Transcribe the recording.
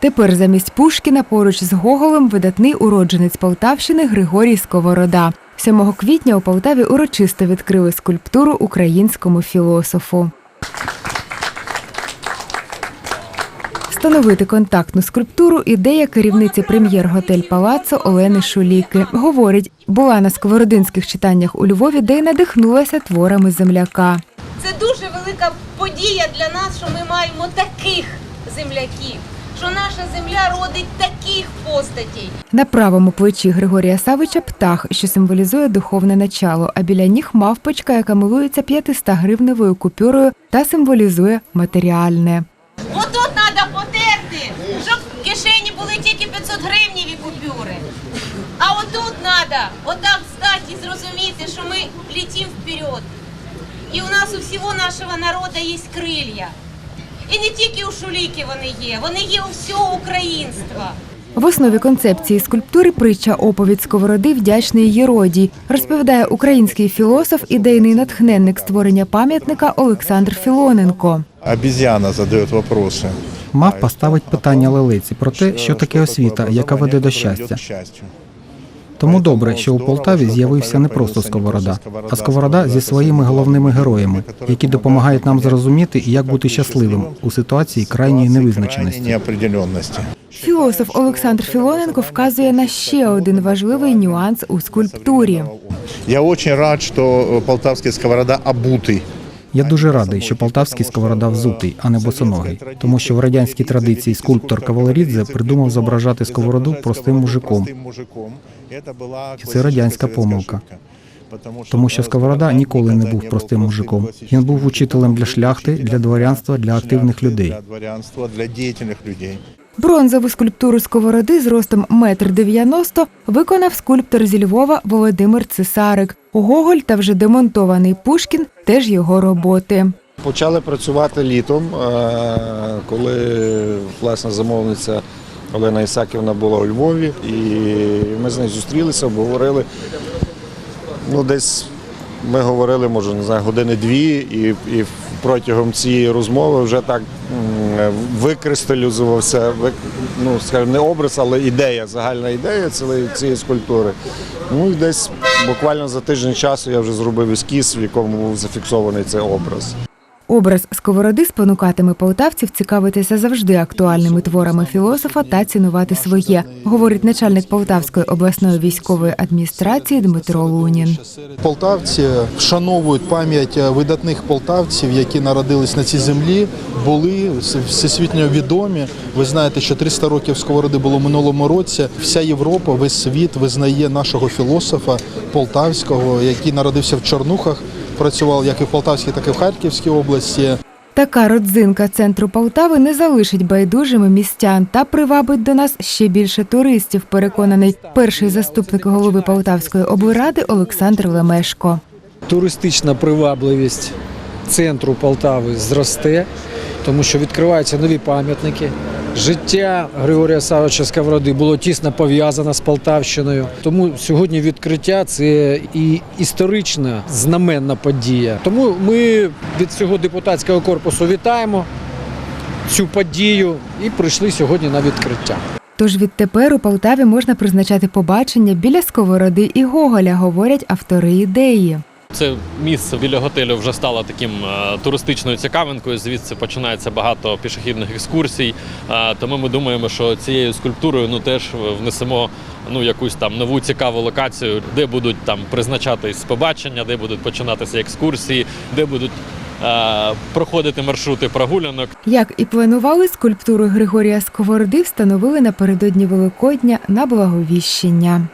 Тепер замість Пушкіна поруч з Гоголем видатний уродженець Полтавщини Григорій Сковорода. 7 квітня у Полтаві урочисто відкрили скульптуру українському філософу. Встановити контактну скульптуру ідея керівниці прем'єр-готель Палацо Олени Шуліки. Говорить, була на сковородинських читаннях у Львові, де й надихнулася творами земляка. Це дуже велика подія для нас, що ми маємо таких земляків, що наша земля родить таких постатей. На правому плечі Григорія Савича птах, що символізує духовне начало, а біля ніг мавпочка, яка милується 500 гривневою купюрою та символізує матеріальне. Отут треба потерти, щоб в кишені були тільки 500 гривневі купюри. А отут треба отак стати і зрозуміти, що ми летим вперед. І у нас у всього нашого народу є крилья. І не тільки у Шуліки вони є, вони є у всього українства. В основі концепції скульптури притча оповідь сковороди вдячний Єродій, розповідає український філософ, ідейний натхненник створення пам'ятника Олександр Філоненко. Обезьяна задает вопросы. Мавпа ставить питання лелиці про те, що таке освіта, яка веде до щастя. Тому добре, що у Полтаві з'явився не просто сковорода, а сковорода зі своїми головними героями, які допомагають нам зрозуміти, як бути щасливим у ситуації крайньої невизначеності. Філософ Олександр Філоненко вказує на ще один важливий нюанс у скульптурі. Я очень рад, что э, полтавский сковорода обутый. Я дуже радий, що полтавський сковорода взутий, а не босоногий, тому що в радянській традиції скульптор Кавалерідзе придумав зображати сковороду простим мужиком. І це радянська помилка. Тому що Сковорода ніколи не був простим мужиком. Він був учителем для шляхти, для дворянства, для активних людей. Бронзову скульптуру сковороди з ростом 1,90 м виконав скульптор зі Львова Володимир Цесарик. Гоголь та вже демонтований Пушкін теж його роботи. Почали працювати літом, е, коли власна замовниця Олена Ісаківна була у Львові, і ми з нею зустрілися, обговорили. Ну, десь ми говорили, може, не знаю, години-дві, і, і протягом цієї розмови вже так викристалізувався, ну, скажімо, не образ, але ідея, загальна ідея цієї, цієї скульптури. Ну і десь буквально за тиждень часу я вже зробив ескіз, в якому був зафіксований цей образ. Образ сковороди спонукатиме полтавців цікавитися завжди актуальними творами філософа та цінувати своє, говорить начальник Полтавської обласної військової адміністрації Дмитро Лунін. Полтавці вшановують пам'ять видатних полтавців, які народились на цій землі, були всесвітньо відомі. Ви знаєте, що 300 років сковороди було в минулому році. Вся Європа, весь світ визнає нашого філософа полтавського, який народився в Чорнухах, працював як і в Полтавській, так і в Харківській області. Така родзинка центру Полтави не залишить байдужими містян та привабить до нас ще більше туристів. Переконаний перший заступник голови Полтавської облради Олександр Лемешко. туристична привабливість центру Полтави зросте, тому що відкриваються нові пам'ятники. Життя Григорія Савича Сковороди було тісно пов'язане з Полтавщиною. Тому сьогодні відкриття це і історична знаменна подія. Тому ми від всього депутатського корпусу вітаємо цю подію і прийшли сьогодні на відкриття. Тож відтепер у Полтаві можна призначати побачення біля сковороди і Гоголя, говорять автори ідеї. Це місце біля готелю вже стало таким е, туристичною цікавинкою. Звідси починається багато пішохідних екскурсій. Е, тому ми думаємо, що цією скульптурою ну теж внесемо ну якусь там нову цікаву локацію, де будуть там призначатись побачення, де будуть починатися екскурсії, де будуть е, проходити маршрути прогулянок. Як і планували, скульптуру Григорія Сковороди встановили напередодні Великодня на Благовіщення.